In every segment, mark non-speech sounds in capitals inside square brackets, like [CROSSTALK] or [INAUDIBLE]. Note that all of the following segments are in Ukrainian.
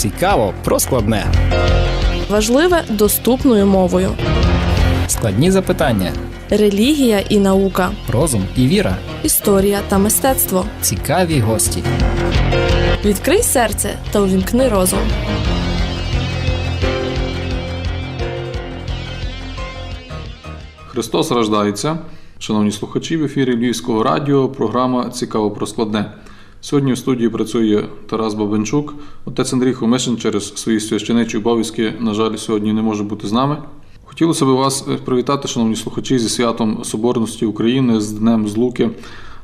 Цікаво про складне. Важливе доступною мовою. Складні запитання. Релігія і наука, Розум і віра. історія та мистецтво. Цікаві гості. Відкрий серце та увімкни розум. Христос рождається. Шановні слухачі, в ефірі Львівського радіо, програма Цікаво про складне. Сьогодні в студії працює Тарас Бабенчук. Отець Андрій Хомишин через свої священичі обов'язки, на жаль, сьогодні не може бути з нами. Хотілося б вас е, привітати, шановні слухачі, зі святом Соборності України, з Днем Злуки.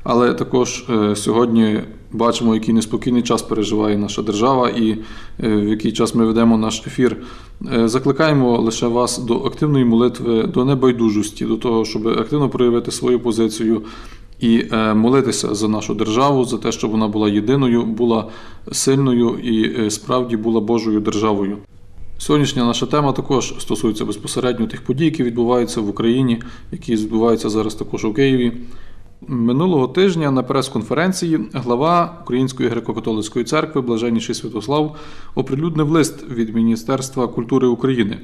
Але також е, сьогодні бачимо, який неспокійний час переживає наша держава і е, в який час ми ведемо наш ефір. Закликаємо лише вас до активної молитви, до небайдужості, до того, щоб активно проявити свою позицію і е, молитися за нашу державу, за те, щоб вона була єдиною, була сильною і е, справді була Божою державою. Сьогоднішня наша тема також стосується безпосередньо тих подій, які відбуваються в Україні, які відбуваються зараз також у Києві. Минулого тижня на прес-конференції глава Української греко-католицької церкви Блаженніший Святослав оприлюднив лист від Міністерства культури України.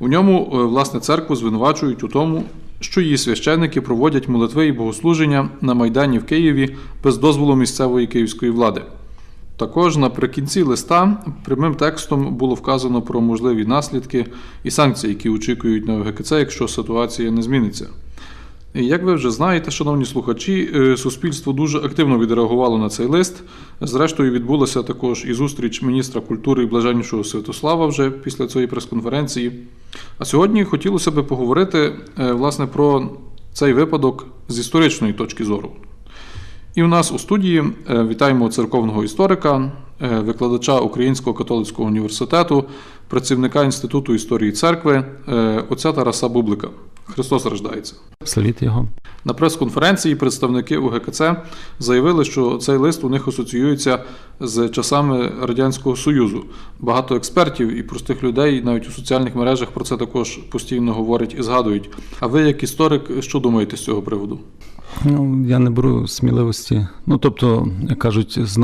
У ньому е, власне церкву звинувачують у тому, що її священники проводять молитви і богослуження на майдані в Києві без дозволу місцевої київської влади. Також наприкінці листа прямим текстом було вказано про можливі наслідки і санкції, які очікують на ОГКЦ, якщо ситуація не зміниться. Як ви вже знаєте, шановні слухачі, е, суспільство дуже активно відреагувало на цей лист. Зрештою, відбулася також і зустріч міністра культури і блаженнішого Святослава вже після цієї прес-конференції. А сьогодні хотілося би поговорити е, власне про цей випадок з історичної точки зору. І у нас у студії е, вітаємо церковного історика, викладача Українського католицького університету, працівника Інституту історії церкви, отця Тараса Бублика. Христос рождається. Славіти його. На прес-конференції представники УГКЦ заявили, що цей лист у них асоціюється з часами Радянського Союзу. Багато експертів і простих людей навіть у соціальних мережах про це також постійно говорять і згадують. А ви, як історик, що думаєте з цього приводу? Ну, я не беру сміливості. Ну, тобто, як кажуть, з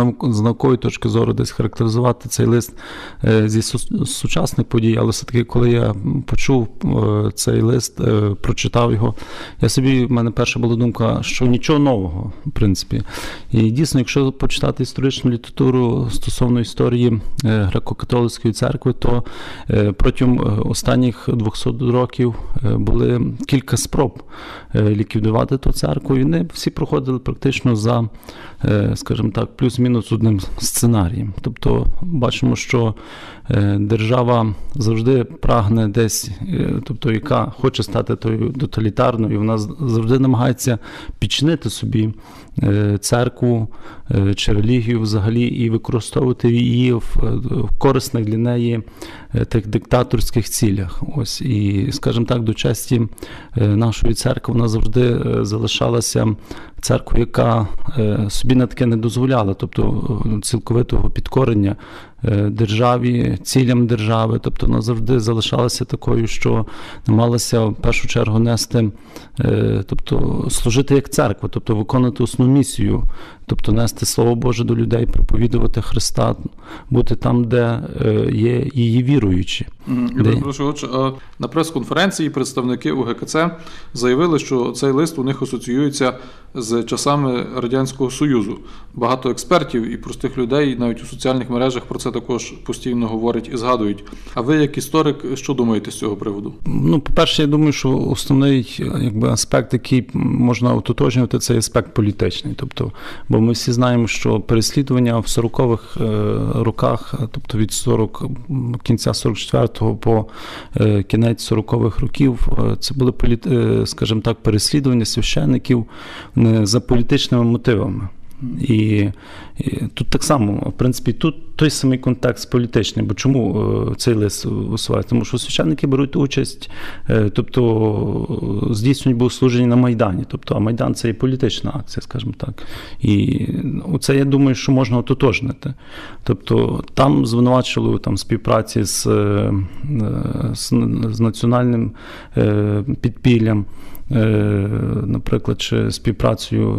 наукової точки зору десь характеризувати цей лист е, зі сучасних подій, але все-таки, коли я почув е, цей лист, е, прочитав його, я собі, в мене перша була думка, що нічого нового, в принципі. І дійсно, якщо почитати історичну літературу стосовно історії греко-католицької церкви, то протягом останніх 200 років були кілька спроб ліквідувати ту церкву, вони всі проходили практично за, е, скажімо так, плюс-мінус одним сценарієм. Тобто бачимо, що е, держава завжди прагне десь, е, тобто яка хоче стати тою тоталітарною, вона завжди намагається підчинити собі церкву е, чи релігію взагалі і використовувати її в, корисних для неї е, тих диктаторських цілях. Ось і, скажімо так, до честі е, нашої церкви вона завжди е, залишалася церквою, яка е, собі на таке не дозволяла, тобто е, цілковитого підкорення е, державі, цілям держави, тобто вона завжди залишалася такою, що намагалася в першу чергу нести, тобто служити як церква, тобто виконувати основну місію, тобто нести Слово Боже до людей, проповідувати Христа, бути там, де є її віруючі. Прошу е, на прес-конференції представники УГКЦ заявили, що цей лист у них асоціюється з часами Радянського Союзу. Багато експертів і простих людей навіть у соціальних мережах про це також постійно говорять і згадують. А ви, як історик, що думаєте з цього приводу? Ну, по-перше, я думаю, що основний якби аспект, який можна ототожнювати, це аспект політичний. Тобто, бо ми всі знаємо, що переслідування в 40-х е, роках, тобто від 40 кінця 44 1945 по е, кінець 40-х років е, це були політ, е, скажімо так, переслідування священників за політичними мотивами. І, тут так само, в принципі, тут той самий контекст політичний. Бо чому е, цей лист висувається? Тому що священники беруть участь, е, тобто е, здійснюють богослуження на Майдані. Тобто, а Майдан це і політична акція, скажімо так. І це я думаю, що можна ототожнити. Тобто там звинувачували там співпраці з, з, з національним підпіллям. Е, наприклад, чи співпрацею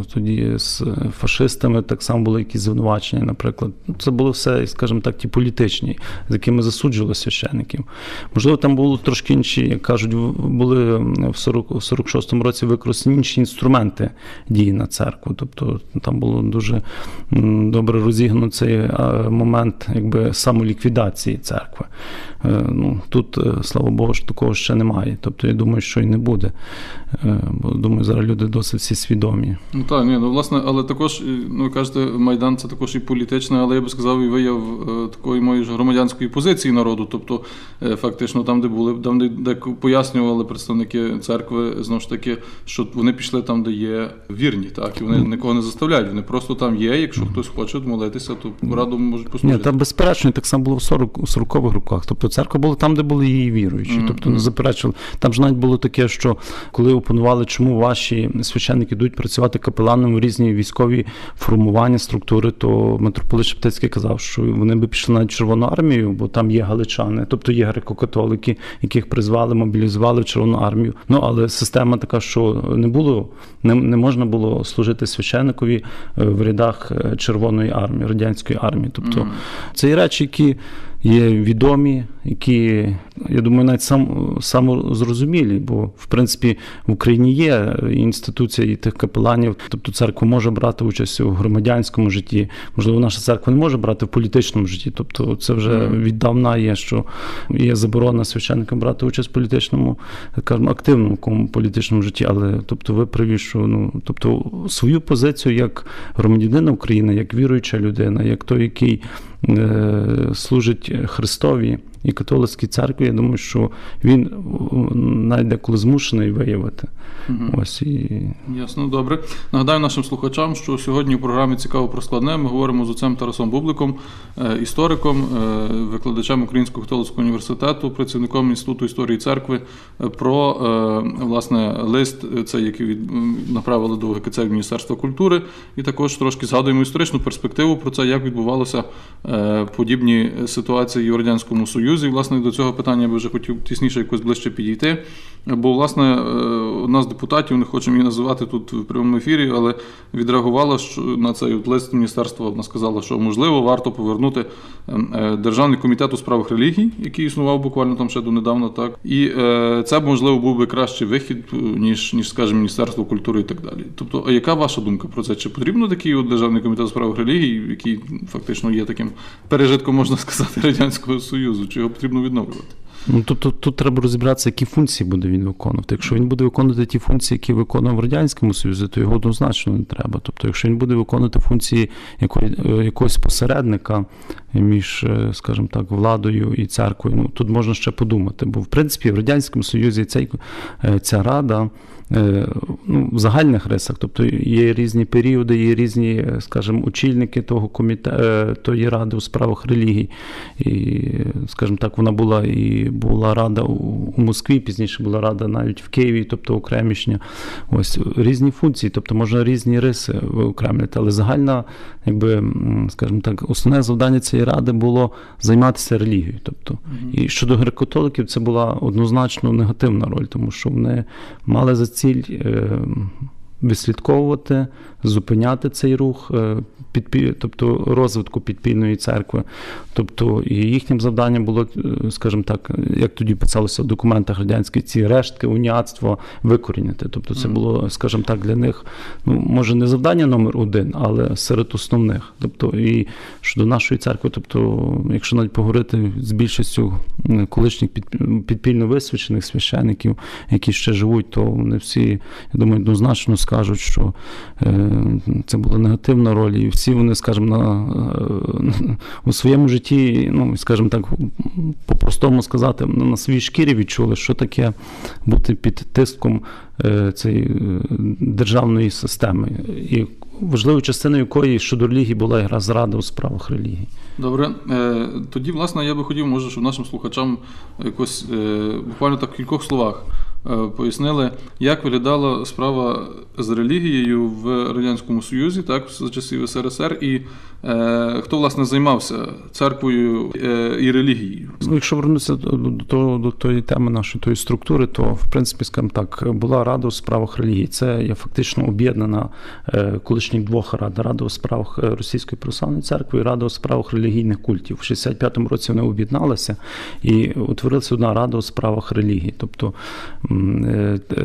е, тоді з фашистами, так само були якісь звинувачення, наприклад. Це було все, скажімо так, ті політичні, з якими засуджували священиків. Можливо, там було трошки інші, як кажуть, були в 40, в 46-му році використані інші інструменти дії на церкву. Тобто там було дуже добре розігнано цей момент якби самоліквідації церкви. Е, Ну, тут, е, слава Богу, що такого ще немає. Тобто я думаю, що і не буде. Е, Бо думаю, зараз люди досить всі свідомі. Ну так, ні, ну власне, але також, ну ви кажете, Майдан це також і політичне, але я би сказав, і вияв такої моєї ж громадянської позиції народу. Тобто, фактично, там, де були, там, де, де пояснювали представники церкви, знову ж таки, що вони пішли там, де є вірні, так, і вони нікого не заставляють. Вони просто там є. Якщо хтось хоче молитися, то раду можуть Ні, послужити. та безперечно, так само було в 40 40-х роках. Тобто церква була там, де були її віруючі. Мгм. Тобто не заперечували. Там ж навіть було таке, що коли опонували, чому ваші священники йдуть працювати капеланом в різні військові формування, структури, то митрополит Шептицький казав, що вони би пішли навіть в Червону армію, бо там є галичани, тобто є греко-католики, яких призвали, мобілізували в Червону армію. Ну але система така, що не було, не, не можна було служити священникові е, в рядах е, Червоної армії, радянської армії. Тобто Мгм. це є речі, які є відомі, які, я думаю, навіть сам, самозрозумілі, бо в принципі в Україні є інституція і тих капеланів, тобто церква може брати участь у громадянському житті. Можливо, наша церква не може брати в політичному житті. Тобто, це вже віддавна є, що є заборона священникам брати участь в політичному, скажімо, активному політичному житті. Але тобто, ви праві, що ну тобто свою позицію як громадянина України, як віруюча людина, як той, який е, служить Христові і католицькій церкві, я думаю, що він м, навіть деколи змушений виявити. Мгм. Ось і Ясно, добре. Нагадаю нашим слухачам, що сьогодні у програмі Цікаво про складне ми говоримо з отцем Тарасом Бубликом, е, істориком, е, викладачем Українського католицького університету, працівником Інституту історії церкви, е, про е, власне лист, е, цей, який від- направили до ГКЦ Міністерства культури, і також трошки згадуємо історичну перспективу про це, як відбувалося е, подібні ситуації в радянському Союзі. І, власне, до цього питання я би вже хотів тісніше якось ближче підійти. Бо, власне, е, одна з депутатів, не хочемо її називати тут в прямому ефірі, але відреагувала що на цей лист міністерства. Вона сказала, що можливо варто повернути ем, е, Державний комітет у справах релігій, який існував буквально там ще донедавна, так і е, це можливо був би кращий вихід, ніж ніж, скажімо, Міністерство культури і так далі. Тобто, а яка ваша думка про це? Чи потрібно такий от державний комітет у справах релігій, який фактично є таким пережитком, можна сказати, [LAUGHS] радянського союзу? Чи його потрібно відновлювати? Ну, тобто тут треба розібратися, які функції буде він виконувати. Якщо він буде виконувати ті функції, які виконував в Радянському Союзі, то його однозначно не треба. Тобто, якщо він буде виконувати функції е, якогось посередника між, е, скажімо так, владою і церквою, ну тут можна ще подумати. Бо в принципі в Радянському Союзі цей, е, ця рада. Ну, в загальних рисах, тобто є різні періоди, є різні, скажімо, очільники того комітету, тої ради у справах релігій. І, скажімо так, вона була і була рада у, Москві, пізніше була рада навіть в Києві, тобто окремішня. Ось різні функції, тобто можна різні риси виокремлювати, але загальна, якби, скажімо так, основне завдання цієї ради було займатися релігією. Тобто, і щодо греко-католиків, це була однозначно негативна роль, тому що вони мали за ціль. Е, Відслідковувати, зупиняти цей рух, е, підпі... тобто розвитку підпільної церкви. Тобто, і їхнім завданням було, е, скажімо так, як тоді писалося в документах радянських, ці рештки, уніатства викорінити. Тобто, це було, скажімо так, для них, ну може не завдання номер один, але серед основних. Тобто, і щодо нашої церкви, тобто, якщо навіть поговорити з більшістю колишніх підпільно висвячених священиків, які ще живуть, то вони всі, я думаю, однозначно скажуть, що е, це була негативна роль, і всі вони, скажімо, на, е, у своєму житті, ну, скажімо так, по-простому сказати, на своїй шкірі відчули, що таке бути під тиском е, цієї е, державної системи. І важливою частиною якої щодо релігії була якраз зрада у справах релігії. Добре, тоді, власне, я би хотів, може, щоб нашим слухачам якось буквально так в кількох словах пояснили, як виглядала справа з релігією в Радянському Союзі, так, за часів СРСР, і е, хто власне займався церквою е, і релігією. Ну, якщо вернутися до, до, до, тої теми нашої тої структури, то в принципі, скажімо так, була рада у справах релігії. Це є фактично об'єднана е, колишніх двох рад: рада у справах е, Російської православної церкви і рада у справах релігійних культів. В 65-му році вони об'єдналися і утворилася одна рада у справах релігії. Тобто е,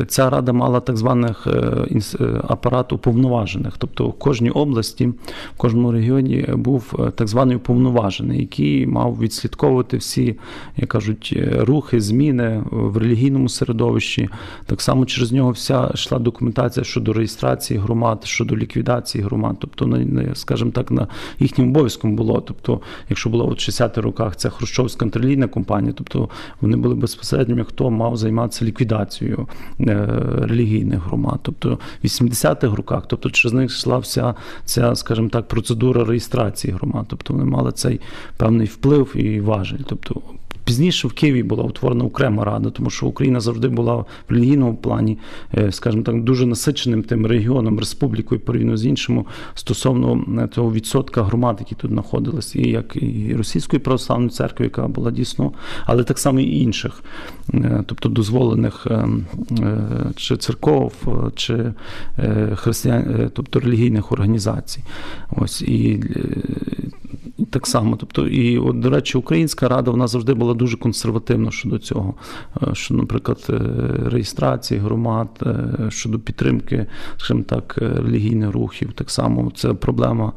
ця рада мала так званих е, е, апарат уповноважених. Тобто в кожній області, в кожному регіоні був е, так званий уповноважений, який мав відслідковувати всі, як кажуть, е, рухи, зміни в релігійному середовищі. Так само через нього вся йшла документація щодо реєстрації громад, щодо ліквідації громад. Тобто, на- на, скажімо так, на їхнім обов'язком було. Тобто, якщо була от 60-х роках ця Хрущовська контролійна компанія, тобто вони були безпосередньо, хто мав займатися ліквідацією е, релігійних громад. Тобто в 80-х роках, тобто через них йшла вся ця, скажімо так, процедура реєстрації громад. Тобто вони мали цей певний вплив і важель. Тобто Пізніше в Києві була утворена окрема рада, тому що Україна завжди була в релігійному плані, е, скажімо так, дуже насиченим тим регіоном, республікою порівняно з іншими стосовно е, того відсотка громад, які тут знаходились, і як і Російської православної церкви, яка була дійсно, але так само і інших, е, тобто дозволених чи церков, чи християн, тобто релігійних організацій. Ось і так само. Тобто, і от, до речі, Українська рада вона завжди була дуже консервативна щодо цього. Е, Що, наприклад, е, реєстрації громад, е, щодо підтримки, скажімо так, релігійних рухів. Так само це проблема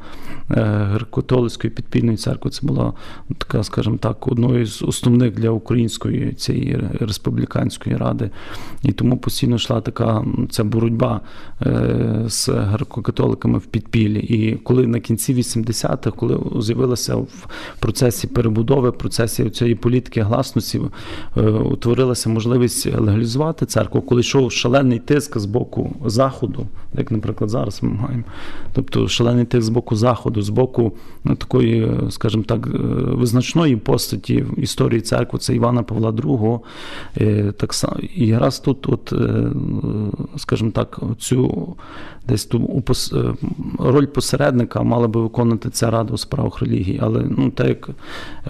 греко-католицької підпільної церкви. Це була така, скажімо так, одною з основних для української цієї республіканської ради. І тому постійно йшла така ця боротьба з греко-католиками в підпіллі. І коли на кінці 80-х, коли з'явилася в процесі перебудови, в процесі цієї політики гласності, е, утворилася можливість легалізувати церкву, коли йшов шалений тиск з боку заходу, як, наприклад, зараз ми маємо. Тобто шалений тиск з боку заходу, з боку ну, такої, е, скажімо так, е, визначної постаті в історії церкви, це Івана Павла II. Так само і якраз тут, от, скажімо так, цю десь ту роль посередника мала би виконувати ця рада у справах релігії. Але ну так як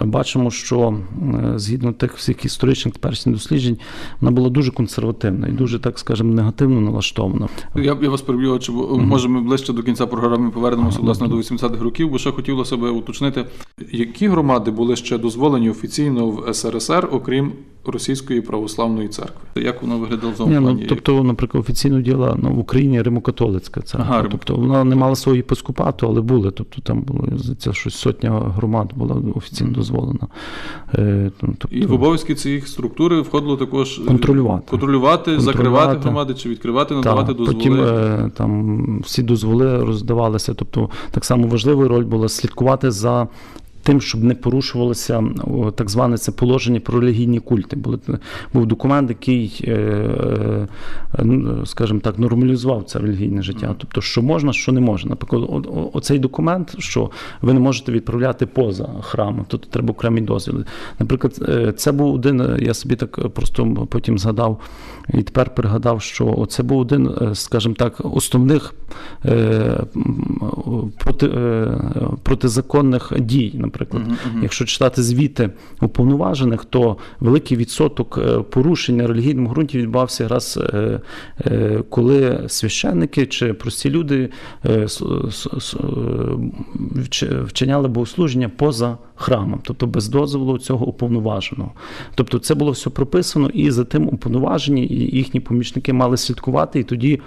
бачимо, що е, згідно тих всіх історичних теперішніх досліджень, вона була дуже консервативна і дуже, так скажемо, негативно налаштована. Я, я вас переб'ю, чи бо, може ми ближче до кінця програми повернемося власне до 80-х років, бо ще хотілося б уточнити, які громади були ще дозволені офіційно в СРСР, окрім Російської православної церкви. Як воно виглядало в цьому Ні, ну, тобто, наприклад, офіційно діла ну, в Україні римокатолицька церква. Ага, тобто вона не мала свого єпископату, але були. Тобто там було це щось сотня громад була офіційно дозволена. Е, тобто, І в обов'язки цієї структури входило також е, Контролювати. контролювати, Контролювати. закривати громади чи відкривати, надавати та, дозволи. потім е, там всі дозволи роздавалися. Тобто, так само важливою роль була слідкувати за. Тим, щоб не порушувалося так зване це положення про релігійні культи. Були, був документ, який, е, е, скажімо так, нормалізував це релігійне життя. Тобто, що можна, що не можна. Наприклад, оцей документ, що ви не можете відправляти поза храмом, тут треба окремий дозвіл. Наприклад, е, це був один, я собі так просто потім згадав і тепер пригадав, що це був один, скажімо так, основних проти, протизаконних дій. Наприклад, якщо читати звіти уповноважених, то великий відсоток порушення порушень на релігійному ґрунті відбувався якраз е, е, коли священники чи прості люди е, е, вчиняли богослуження поза храмом, тобто без дозволу цього уповноваженого. Тобто це було все прописано, і за тим уповноважені і їхні помічники мали слідкувати і тоді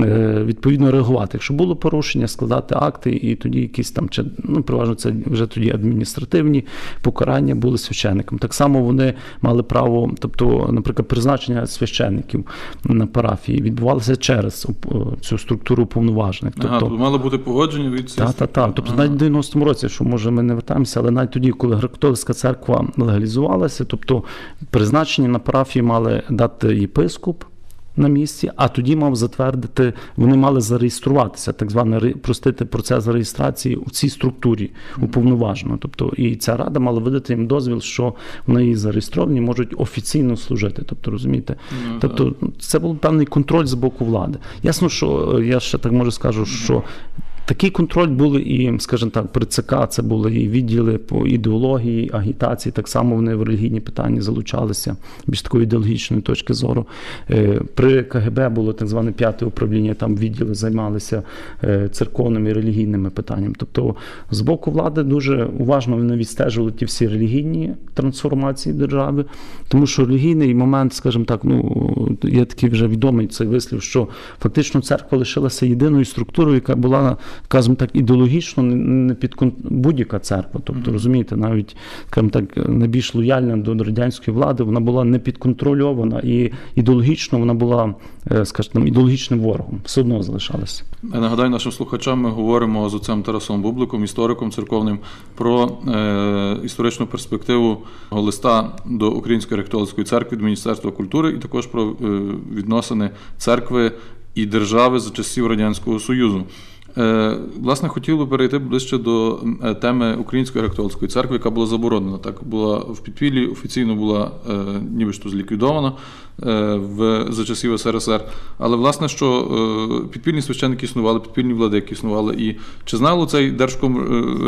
е, відповідно реагувати. Якщо було порушення, складати акти, і тоді якісь там чи ну переважно це вже тоді адміністративні покарання були священникам. Так само вони мали право, тобто, наприклад, призначення священників на парафії відбувалося через цю структуру уповноважених. Ага, Тобто, тут мало бути погодження від так, так, так. Тобто Ага. навіть в 90-му році, що може ми не вертаємося, але навіть тоді, коли греко-католицька церква легалізувалася, тобто призначення на парафії мали дати єпископ. на місці, а тоді мав затвердити, вони мали зареєструватися, так зване ре- простити процес реєстрації у цій структурі уповноважено. Тобто, і ця рада мала видати їм дозвіл, що вони зареєстровані, можуть офіційно служити. Тобто, розумієте, тобто це був певний контроль з боку влади. Ясно, що е, я ще так можу скажу, що. Такий контроль були і, скажімо так, при ЦК це були і відділи по ідеології, агітації. Так само вони в релігійні питання залучалися більш такої ідеологічної точки зору. Е, При КГБ було так зване п'яте управління, там відділи займалися е, церковними і релігійними питаннями. Тобто, з боку влади дуже уважно вони відстежували ті всі релігійні трансформації в державі, тому що релігійний момент, скажімо так, ну є такий вже відомий цей вислів, що фактично церква лишилася єдиною структурою, яка була, скажімо так, ідеологічно не- під будь-яка церква. Тобто, розумієте, навіть скажімо так, найбільш лояльна до радянської влади, вона була не підконтрольована і ідеологічно вона була, е, скажімо, там, ідеологічним ворогом, все одно залишалася. Я нагадаю нашим слухачам, ми говоримо з отцем Тарасом Бубликом, істориком церковним, про е, історичну перспективу листа до Української греко-католицької церкви, до Міністерства культури, і також про е, відносини церкви і держави за часів Радянського Союзу. Е, власне, хотів би перейти ближче до е, теми Української греко-католицької церкви, яка була заборонена. Так була в підпіллі, офіційно була е, ніби що зліквідована в, за часів СРСР. Але власне, що підпільні священники існували, підпільні владики існували. І чи знало цей держком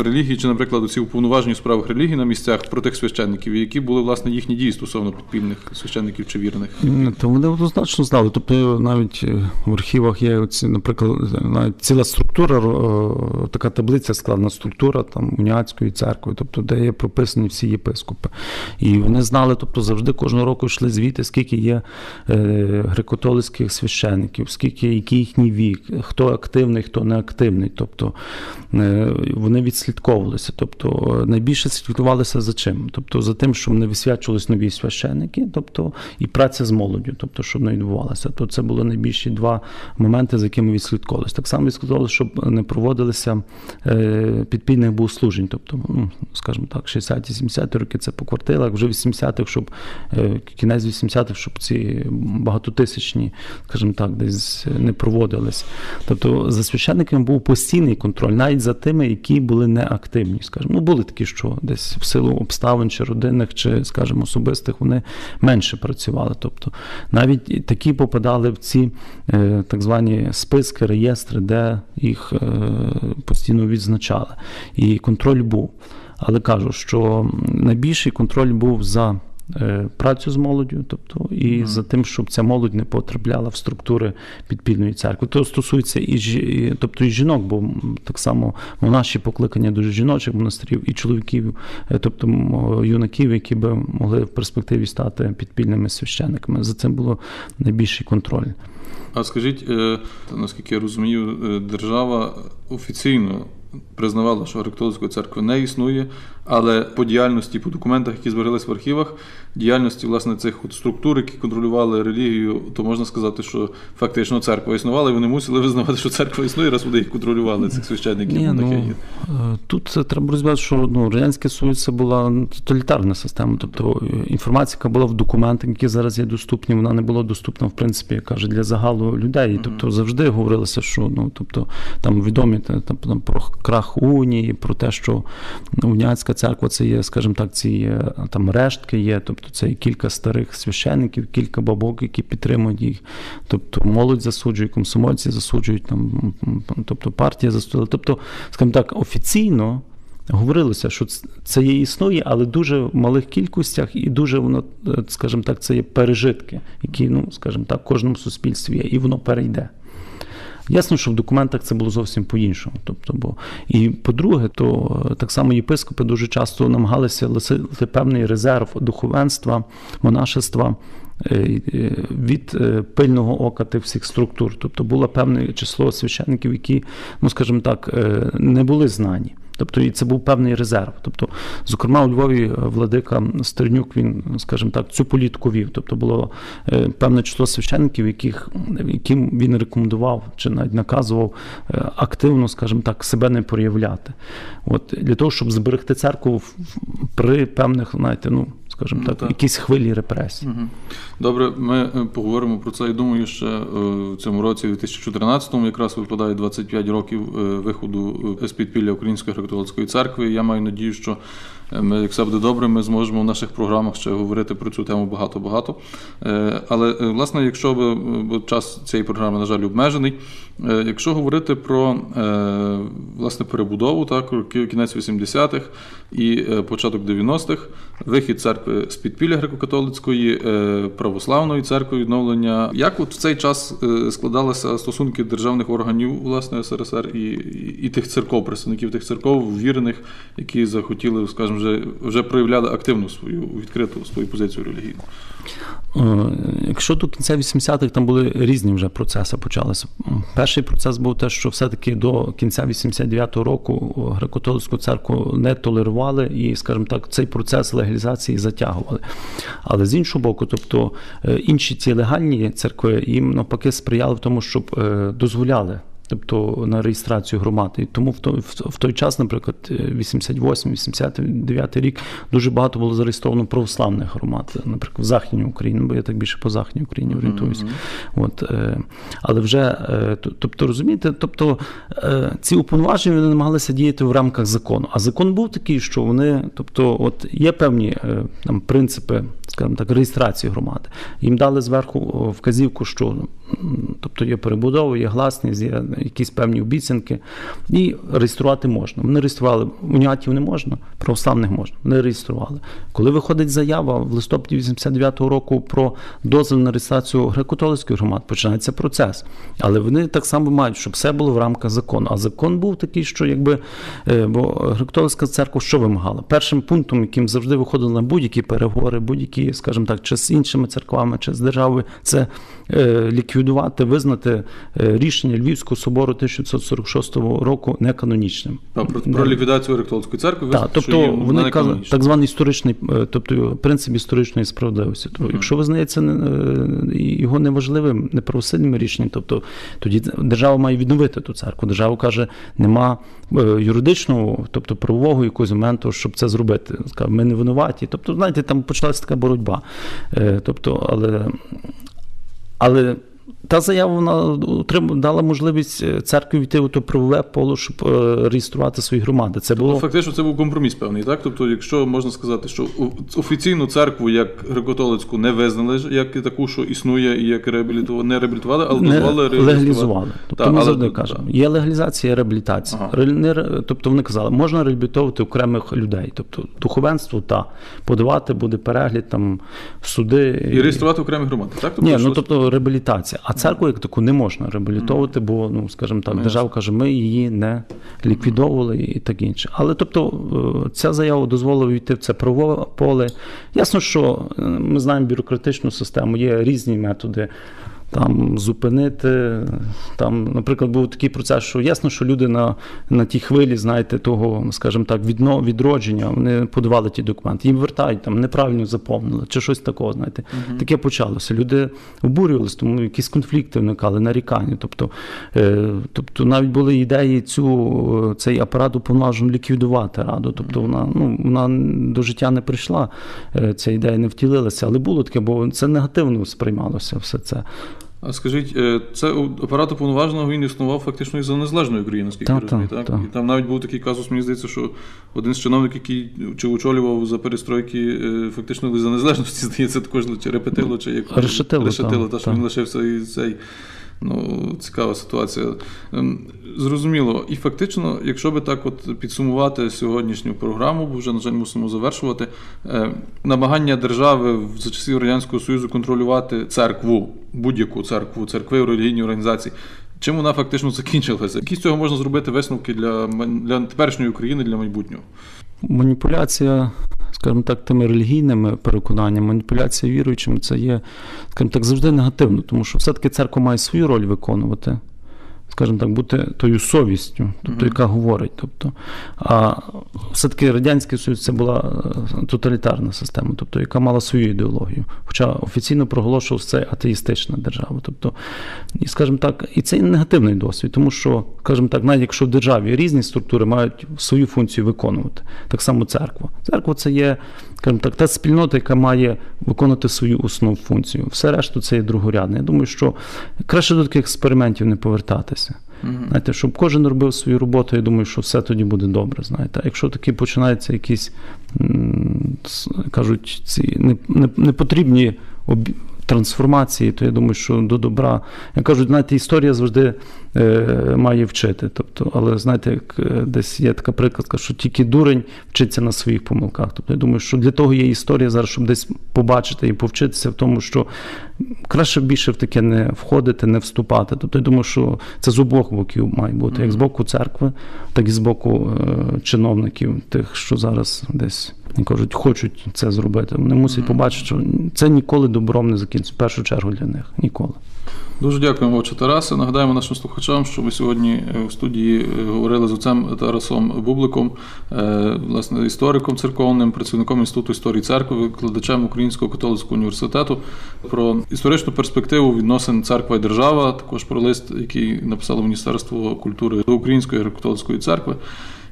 релігії, чи, наприклад, ці уповноважені справах релігії на місцях про тих священників, які були власне їхні дії стосовно підпільних священників чи вірних? То вони однозначно знали. Тобто навіть в архівах є, оці, наприклад, навіть ціла структура, е, така таблиця, складна структура там уніатської церкви, тобто де є прописані всі єпископи. І вони знали, тобто завжди кожного року йшли звіти, скільки є е, греко-католицьких священників, скільки який їхній вік, хто активний, хто не активний. Тобто е, вони відслідковувалися. Тобто найбільше слідкувалися за чим? Тобто за тим, що не висвячувались нові священники, тобто і праця з молоддю, тобто щоб не відбувалося. То це були найбільші два моменти, за якими відслідковувалися. Так само відслідковувалися, щоб не проводилися е, підпільних богослужень, тобто, ну, скажімо так, 60-70 роки це по квартирах, вже 80-х, щоб е, кінець 80-х, щоб ці багатотисячні, скажімо так, десь не проводились. Тобто за священниками був постійний контроль, навіть за тими, які були неактивні. Скажімо, ну були такі, що десь в силу обставин чи родинних, чи, скажімо, особистих, вони менше працювали. Тобто навіть такі попадали в ці е, так звані списки, реєстри, де їх е, постійно відзначали. І контроль був. Але кажу, що найбільший контроль був за е, працю з молоддю, тобто і за тим, щоб ця молодь не потрапляла в структури підпільної церкви. То стосується і, жі- тобто і жінок, бо так само монаші покликання дуже жіночих монастирів і чоловіків, е, тобто юнаків, які би могли в перспективі стати підпільними священниками. За цим було найбільший контроль. А скажіть, е, наскільки я розумію, е, держава офіційно признавала, що греко-католицької церкви не існує, але по діяльності, по документах, які збереглись в архівах, діяльності власне цих от структур, які контролювали релігію, то можна сказати, що фактично церква існувала, і вони мусили визнавати, що церква існує, раз вони їх контролювали, цих священників. Ні, ну, е, тут це треба розуміти, що ну, Радянський Союз це була тоталітарна система. Тобто е, інформація, яка була в документах, які зараз є доступні, вона не була доступна, в принципі, як каже, для загалу людей. І, Тобто завжди говорилося, що ну, тобто, там відомі там, там, про крах унії, про те, що уніатська церква це є, скажімо так, ці є, там рештки є, тобто це є кілька старих священників, кілька бабок, які підтримують їх. Тобто молодь засуджує, комсомольці засуджують, там, тобто партія засуджує. Тобто, скажімо так, офіційно. Говорилося, що це є існує, але дуже в малих кількостях, і дуже воно, е, скажімо так, це є пережитки, які, ну, скажімо так, в кожному суспільстві є, і воно перейде. Ясно, що в документах це було зовсім по-іншому. Тобто, бо... І по-друге, то е, так само єпископи дуже часто намагалися лишити певний резерв духовенства, монашества від е, пильного ока тих всіх структур. Тобто було певне число священників, які, ну скажімо так, е, не були знані. Тобто і це був певний резерв. Тобто, зокрема, у Львові е, владика Стернюк, він, скажімо так, цю політику вів. Тобто було е, певне число священників, яких, яким він рекомендував чи навіть наказував е, активно, скажімо так, себе не проявляти. От для того, щоб зберегти церкву при певних, знаєте, ну скажімо Ну, так, так. якісь хвилі репресій. Угу. Добре, ми е, поговоримо про це. Я думаю, ще в цьому році, 2014-му, якраз випадає 25 років е, виходу е, з підпілля Української греко-католицької церкви. Я маю надію, що ми, як все буде добре, ми зможемо в наших програмах ще говорити про цю тему багато-багато. Е, Але е, власне, якщо би, е, бо час цієї програми, на жаль, обмежений. е, Якщо говорити про е, власне перебудову, так кінець 80-х і е, початок 90-х, вихід церкви з підпілля греко-католицької, е, православної церкви, відновлення. Як от в цей час е, складалися стосунки державних органів власне СРСР і, і, і тих церков, представників тих церков, вірених, які захотіли, скажімо, вже, вже проявляли активну свою відкриту свою позицію релігійну? Е, Якщо до кінця 80-х там були різні вже процеси почалися. Перший процес був те, що все-таки до кінця 89-го року греко-католицьку церкву не толерували і, скажімо так, цей процес легалізації затягували. Але з іншого боку, тобто е, інші ці легальні церкви їм навпаки сприяли в тому, щоб е, дозволяли. Тобто на реєстрацію громад. І тому в той, в- в той час, наприклад, 88-89 рік дуже багато було зареєстровано православних громад, наприклад, в Західній Україні, бо я так більше по Західній Україні орієнтуюся. От, е, але вже, е, тобто, розумієте, тобто е, ці уповноваження вони намагалися діяти в рамках закону. А закон був такий, що вони, тобто, от є певні е, там принципи, скажімо так, реєстрації громади. Їм дали зверху вказівку, що тобто є перебудова, є гласність, є якісь певні обіцянки, і реєструвати можна. Вони реєстрували унятів не можна, православних можна. Вони реєстрували. Коли виходить заява в листопаді 89-го року про дозвіл на реєстрацію греко-католицьких громад, починається процес. Але вони так само мають, щоб все було в рамках закону. А закон був такий, що якби е, бо греко-католицька церква що вимагала? Першим пунктом, яким завжди виходили на будь-які переговори, будь-які, скажімо так, чи з іншими церквами, чи з державою, це е, ліквідувати, визнати е, рішення Львівського собору 1946 року неканонічним. А, про, про ліквідацію греко-католицької церкви, Так, що тобто її вони кажуть, так званий історичний, е, тобто принцип історичної справедливості. Тобто, якщо визнається е, його неважливим, неправосильним рішенням, тобто тоді держава має відновити ту церкву. Держава каже, нема е, юридичного, тобто правового якогось моменту, щоб це зробити. Скаже, ми не винуваті. Тобто, знаєте, там почалася така боротьба. Тобто, але, але та заява вона дала можливість е, церкві війти у то правове поле, щоб е, реєструвати свої громади. Це було Ну, фактично, це був компроміс певний, так? Тобто, якщо можна сказати, що офіційну церкву як греко-католицьку не визнали як таку, що існує і як реабілітували, не реабілітували, але не дозволили легалізували. Тобто Так, ми але- завжди кажемо, є легалізація, є реабілітація. Ага. Ре- тобто вони казали, можна реабілітовувати окремих людей. Тобто духовенство та подавати буде перегляд, там суди І реєструвати окремі громади, так? Тобто, Ні, ну тобто реабілітація. А церкву як таку не можна реабілітовувати, бо, ну скажімо так, Ну, держава каже, ми її не ліквідовували і так інше. Але тобто е, ця заява дозволила війти в це правове поле. Ясно, що е, ми знаємо бюрократичну систему, є різні методи. Там зупинити, там, наприклад, був такий процес, що ясно, що люди на, на тій хвилі, знаєте, того, скажімо так, відно, відродження, вони подавали ті документи, їм вертають, там неправильно заповнили, чи щось такого, знаєте. Таке почалося. Люди обурювалися, тому якісь конфлікти виникали, нарікання. Тобто, е, тобто навіть були ідеї цю, е, цей апарат уповноважений ліквідувати раду. Тобто вона, ну, вона до життя не прийшла, е, ця ідея не втілилася, але було таке, бо це негативно сприймалося все це. А скажіть, е, це апарат уповноваженого він існував фактично і за незалежною країною, наскільки я розумію, так, так? так. І там навіть був такий казус, мені здається, що один з чиновників, який чи очолював за перестройки, е, фактично за незалежності, [LAUGHS] здається, також репетило, чи як Решетило, решетило та, та що він лишився і цей. Ну, цікава ситуація. Ем, Зрозуміло. І фактично, якщо би так от підсумувати сьогоднішню програму, бо вже, на жаль, мусимо завершувати, е, намагання держави за часів Радянського Союзу контролювати церкву, будь-яку церкву, церкви, релігійні організації. Чим вона фактично закінчилася? Які з цього можна зробити висновки для, для теперішньої України, для майбутнього? Маніпуляція, скажімо так, тими релігійними переконаннями, маніпуляція віруючими, це є, скажімо так, завжди негативно, тому що все-таки церква має свою роль виконувати. Скажімо так, бути тою совістю, тобто, яка говорить. Тобто, а все-таки Радянський Союз це була е, тоталітарна система, тобто, яка мала свою ідеологію. Хоча офіційно проголошував це атеїстична держава. Тобто, і, скажімо так, і це негативний досвід, тому що, скажімо так, навіть якщо в державі різні структури мають свою функцію виконувати, так само церква. Церква це є, скажімо так, та спільнота, яка має виконувати свою основну функцію. Все решту це є другорядне. Я думаю, що краще до таких експериментів не повертатися. Знаєте, щоб кожен робив свою роботу, я думаю, що все тоді буде добре. Знаєте, а якщо такі починаються якісь кажуть, ці не- не- непотрібні трансформації, то я думаю, що до добра. Я кажу, знаєте, історія завжди е, має вчити. Тобто, але знаєте, як е, десь є така приказка, що тільки дурень вчиться на своїх помилках. Тобто, я думаю, що для того є історія зараз, щоб десь побачити і повчитися в тому, що краще більше в таке не входити, не вступати. Тобто, я думаю, що це з обох боків має бути, як з боку церкви, так і з боку е, чиновників, тих, що зараз десь. Як кажуть, хочуть це зробити. Вони мусять побачити, що це ніколи добром не закінчиться. В першу чергу для них. Ніколи. Дуже дякуємо, отче Тарасе. Нагадаємо нашим слухачам, що ми сьогодні е, в студії е, говорили з отцем Тарасом Бубликом, е, власне, істориком церковним, працівником Інституту історії церкви, викладачем Українського католицького університету про історичну перспективу відносин церква і держава, також про лист, який написало Міністерство культури до Української греко-католицької церкви.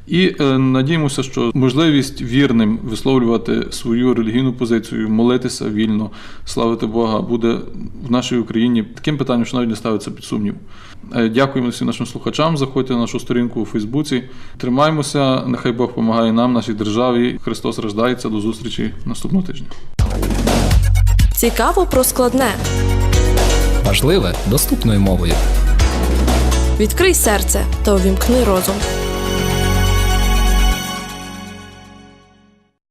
І е, надіємося, що можливість вірним висловлювати свою релігійну позицію, молитися вільно, славити Бога буде в нашій Україні таким питанням, що навіть не ставиться під сумнів. Е, Дякуємо всім нашим слухачам. Заходьте на нашу сторінку у Фейсбуці. Тримаймося, нехай Бог допомагає нам, нашій державі. Христос рождається. До зустрічі наступного тижня. Цікаво про складне. Важливе доступною мовою. Відкрий серце та увімкни розум.